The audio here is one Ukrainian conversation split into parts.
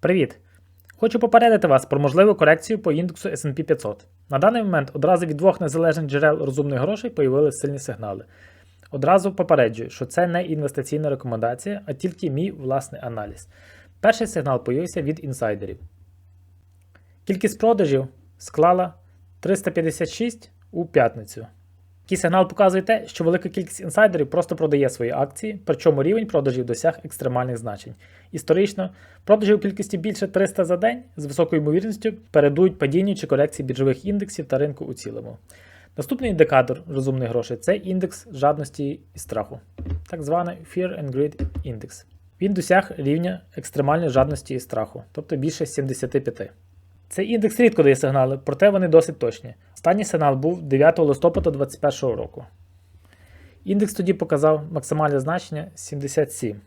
Привіт! Хочу попередити вас про можливу корекцію по індексу SP 500. На даний момент одразу від двох незалежних джерел розумних грошей появилися сильні сигнали. Одразу попереджую, що це не інвестиційна рекомендація, а тільки мій власний аналіз. Перший сигнал появився від інсайдерів. Кількість продажів склала 356 у п'ятницю. Такий сигнал показує те, що велика кількість інсайдерів просто продає свої акції, причому рівень продажів досяг екстремальних значень. Історично, продажі у кількості більше 300 за день з високою ймовірністю передують падінню чи корекції біржових індексів та ринку у цілому. Наступний індикатор розумних грошей це індекс жадності і страху, так званий Fear and Greed Index. Він досяг рівня екстремальної жадності і страху, тобто більше 75. Цей індекс рідко дає сигнали, проте вони досить точні. Останній сигнал був 9 листопада 2021 року. Індекс тоді показав максимальне значення 77.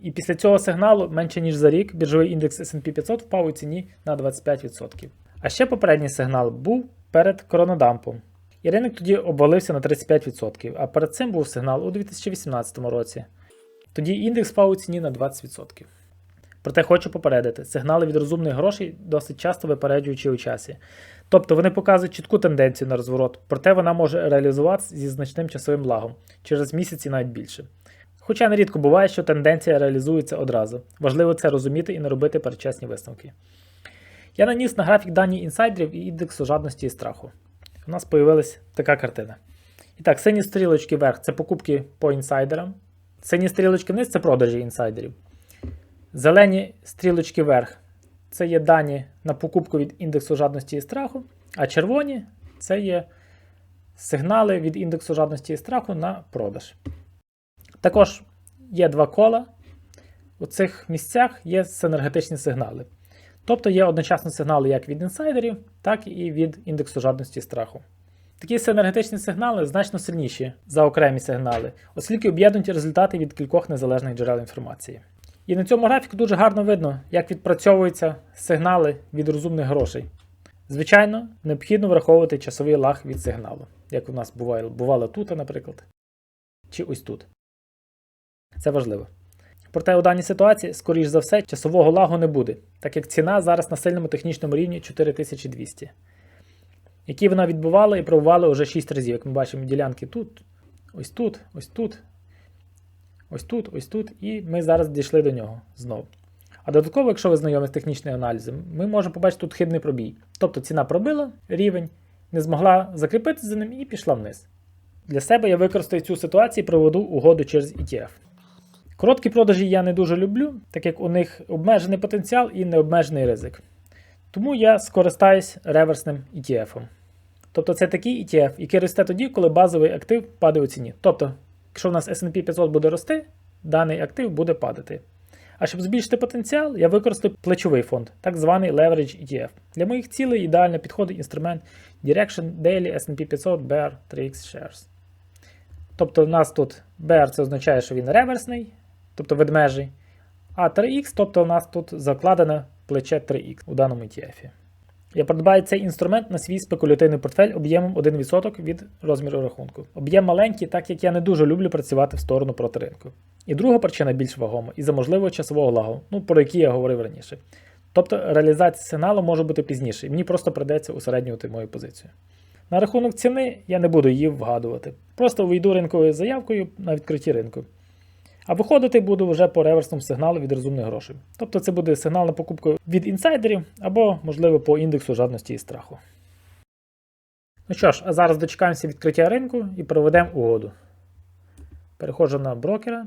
І після цього сигналу менше ніж за рік біржовий індекс SP 500 впав у ціні на 25%. А ще попередній сигнал був перед коронадампом. І ринок тоді обвалився на 35%, а перед цим був сигнал у 2018 році. Тоді індекс впав у ціні на 20%. Проте хочу попередити, сигнали від розумних грошей досить часто випереджуючі у часі. Тобто вони показують чітку тенденцію на розворот, проте вона може реалізуватися зі значним часовим лагом через місяць і навіть більше. Хоча нерідко буває, що тенденція реалізується одразу. Важливо це розуміти і не робити передчасні висновки. Я наніс на графік дані інсайдерів і індексу жадності і страху. У нас з'явилася така картина. І так, сині стрілочки вверх це покупки по інсайдерам. Сині стрілочки вниз це продажі інсайдерів. Зелені стрілочки вверх це є дані на покупку від індексу жадності і страху, а червоні це є сигнали від індексу жадності і страху на продаж. Також є два кола. У цих місцях є синергетичні сигнали. Тобто є одночасно сигнали як від інсайдерів, так і від індексу жадності і страху. Такі синергетичні сигнали значно сильніші за окремі сигнали, оскільки об'єднують результати від кількох незалежних джерел інформації. І на цьому графіку дуже гарно видно, як відпрацьовуються сигнали від розумних грошей. Звичайно, необхідно враховувати часовий лаг від сигналу, як у нас бувало, бувало тут, наприклад, чи ось тут. Це важливо. Проте у даній ситуації, скоріш за все, часового лагу не буде, так як ціна зараз на сильному технічному рівні 4200, які вона відбувала і пробувала вже 6 разів. Як ми бачимо, ділянки тут, ось тут, ось тут, ось тут, ось тут, і ми зараз дійшли до нього знову. А додатково, якщо ви знайомі з технічним аналізом, ми можемо побачити тут хибний пробій. Тобто ціна пробила рівень, не змогла закріпитися за ним і пішла вниз. Для себе я використаю цю ситуацію і проведу угоду через ETF. Короткі продажі я не дуже люблю, так як у них обмежений потенціал і необмежений ризик. Тому я скористаюсь реверсним ETF. Тобто це такий ETF, який росте тоді, коли базовий актив падає у ціні. Тобто, якщо в нас SP 500 буде рости, даний актив буде падати. А щоб збільшити потенціал, я використаю плечовий фонд, так званий Leverage ETF. Для моїх цілей ідеально підходить інструмент Direction Daily SP 500 Bear 3X Shares. Тобто, у нас тут Bear це означає, що він реверсний, тобто ведмежий. А 3X, тобто у нас тут закладене плече 3X у даному ETF. Я придбаю цей інструмент на свій спекулятивний портфель об'ємом 1% від розміру рахунку. Об'єм маленький, так як я не дуже люблю працювати в сторону проти ринку. І друга причина більш вагома і за можливого часового лагу, ну про який я говорив раніше. Тобто реалізація сигналу може бути пізніше, і мені просто придеться усереднювати мою позицію. На рахунок ціни я не буду її вгадувати. Просто вийду ринковою заявкою на відкритті ринку. А виходити буду вже по реверсному сигналу від розумних грошей. Тобто це буде сигнал на покупку від інсайдерів або, можливо, по індексу жадності і страху. Ну що ж, а зараз дочекаємося відкриття ринку і проведемо угоду. Переходжу на брокера.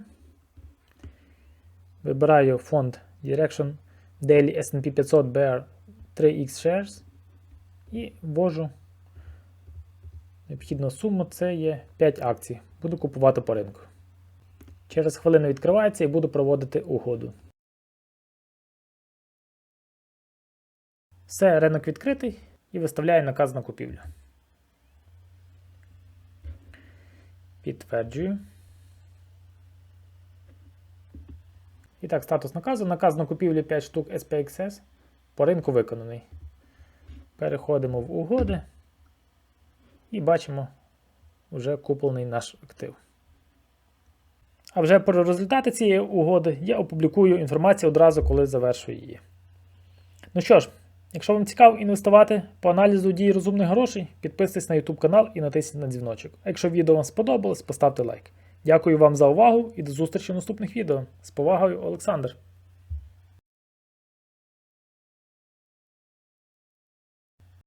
Вибираю фонд Direction Daily SP 500 Bear 3X Shares і ввожу необхідну суму, це є 5 акцій. Буду купувати по ринку. Через хвилину відкривається і буду проводити угоду. Все, ринок відкритий і виставляю наказ на купівлю. Підтверджую. І так, статус наказу. Наказ на купівлю 5 штук SPXS по ринку виконаний. Переходимо в угоди і бачимо вже куплений наш актив. А вже про результати цієї угоди я опублікую інформацію одразу, коли завершую її. Ну що ж, якщо вам цікаво інвестувати по аналізу дій розумних грошей, підписуйтесь на YouTube канал і натисніть на дзвіночок. А якщо відео вам сподобалось, поставте лайк. Дякую вам за увагу і до зустрічі в наступних відео. З повагою, Олександр.